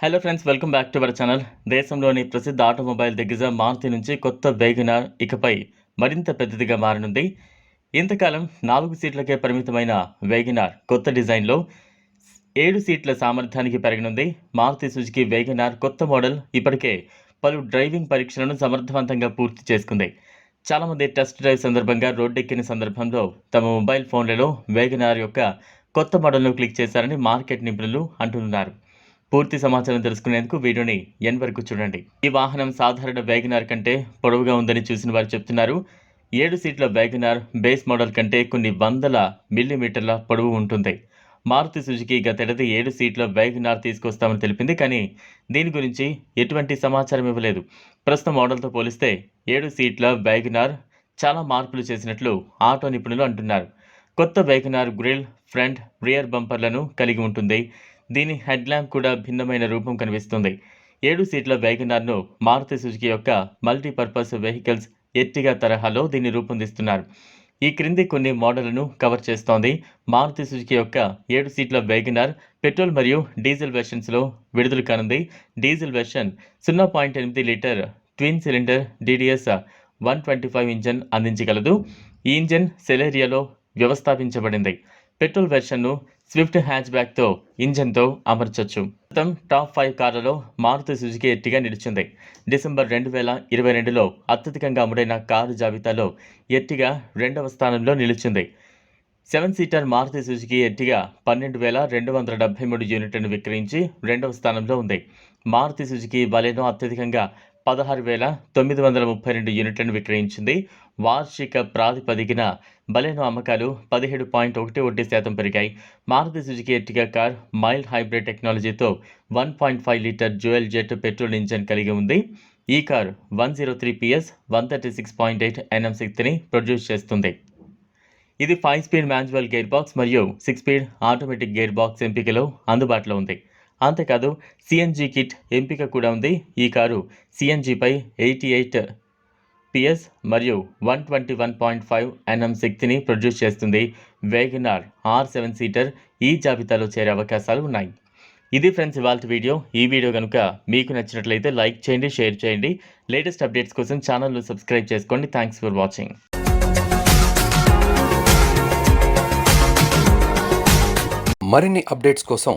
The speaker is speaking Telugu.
Hello friends welcome back to our channel దేశంలోని ప్రసిద్ధ ఆటోమొబైల్ దిగ్గజ మారుతి నుంచి కొత్త వేగనార్ ఇకపై మరింత పెద్దదిగా మారనుంది. ఇంతకాలం నాలుగు సీట్లకే పరిమితమైన వేగనార్ కొత్త డిజైన్లో ఏడు సీట్ల సామర్థ్యానికి పెరగనుంది. మారుతి సుజుకి వేగనార్ కొత్త మోడల్ ఇప్పటికే పలు డ్రైవింగ్ పరీక్షలను సమర్థవంతంగా పూర్తి చేసుకుంది. చాలామంది టెస్ట్ డ్రైవ్ సందర్భంగా రోడ్డెక్కిన సందర్భంలో తమ మొబైల్ ఫోన్లలో వేగనార్ యొక్క కొత్త మోడల్ను క్లిక్ చేశారని మార్కెట్ నిపుణులు అంటున్నారు. పూర్తి సమాచారం తెలుసుకునేందుకు వీడియోని ఎన్ వరకు చూడండి. ఈ వాహనం సాధారణ వేగనార్ కంటే పొడవుగా ఉందని చూసిన వారు చెప్తున్నారు. ఏడు సీట్ల వేగనార్ బేస్ మోడల్ కంటే కొన్ని వందల మిల్లీమీటర్ల పొడవు ఉంటుంది. మారుతి సుజుకి గతేడాది ఏడు సీట్ల వేగనార్ తీసుకొస్తామని తెలిపింది కానీ దీని గురించి ఎటువంటి సమాచారం ఇవ్వలేదు. ప్రస్తుత మోడల్తో పోలిస్తే ఏడు సీట్ల వేగనార్ చాలా మార్పులు చేసినట్లు ఆటో నిపుణులు అంటున్నారు. కొత్త వేగనార్ గ్రిల్ ఫ్రంట్ రియర్ బంపర్లను కలిగి ఉంటుంది. దీని హెడ్ ల్యాంప్ కూడా భిన్నమైన రూపం కనిపిస్తుంది. ఏడు సీట్ల వేగనార్ను మారుతి సుజుకి యొక్క మల్టీపర్పస్ వెహికల్స్ ఎట్టిగా తరహాలో దీన్ని రూపొందిస్తున్నారు. ఈ క్రింది కొన్ని మోడళ్ళను కవర్ చేస్తోంది. మారుతి సుజుకి యొక్క ఏడు సీట్ల వేగనార్ పెట్రోల్ మరియు డీజిల్ వెర్షన్స్లో విడుదల కానుంది. డీజిల్ వెర్షన్ సున్నా పాయింట్ ఎనిమిది litre twin cylinder DDS one twenty five engine అందించగలదు. ఈ ఇంజన్ సెలేరియాలో వ్యవస్థాపించబడింది. పెట్రోల్ వెర్షన్ను స్విఫ్ట్ హ్యాచ్ బ్యాక్తో ఇంజన్తో అమర్చొచ్చు. ప్రస్తుతం టాప్ ఫైవ్ కార్లలో మారుతి సుజుకి ఎట్టిగా నిలిచింది. డిసెంబర్ రెండు వేల ఇరవై రెండులో అత్యధికంగా అమ్ముడైన కారు జాబితాలో ఎట్టిగా రెండవ స్థానంలో నిలిచింది. Seven seater Maruti Suzuki Ertiga పన్నెండు వేల రెండు వందల డెబ్బై మూడు యూనిట్లను విక్రయించి రెండవ స్థానంలో ఉంది. మారుతి సుజుకి బలేనో అత్యధికంగా పదహారు వేల తొమ్మిది వందల ముప్పై రెండు యూనిట్లను విక్రయించింది. వార్షిక ప్రాతిపదికన బలెనో అమ్మకాలు పదిహేడు పాయింట్ ఒకటి ఒకటి శాతం పెరిగాయి. Maruti Suzuki Ertiga car mild hybrid టెక్నాలజీతో one point five litre dual jet petrol engine కలిగి ఉంది. ఈ car one zero three PS one thirty six point eight Nm శక్తిని ప్రొడ్యూస్ చేస్తుంది. ఇది five speed manual gear box మరియు six speed automatic gear box ఎంపికలో అందుబాటులో ఉంది. అంతేకాదు సిఎన్జీ కిట్ ఎంపిక కూడా ఉంది. ఈ కారు సిఎన్జీపై ఎయిటీ ఎయిట్ పిఎస్ మరియు one twenty one point five NM శక్తిని ప్రొడ్యూస్ చేస్తుంది. Wagon R R seven seater ఈ జాబితాలో చేరే అవకాశాలు ఉన్నాయి. ఇది ఫ్రెండ్స్ ఇవాళ వీడియో. ఈ వీడియో కనుక మీకు నచ్చినట్లయితే లైక్ చేయండి షేర్ చేయండి. లేటెస్ట్ అప్డేట్స్ కోసం ఛానల్ను సబ్స్క్రైబ్ చేసుకోండి. Thanks for watching. మరిన్ని అప్డేట్స్ కోసం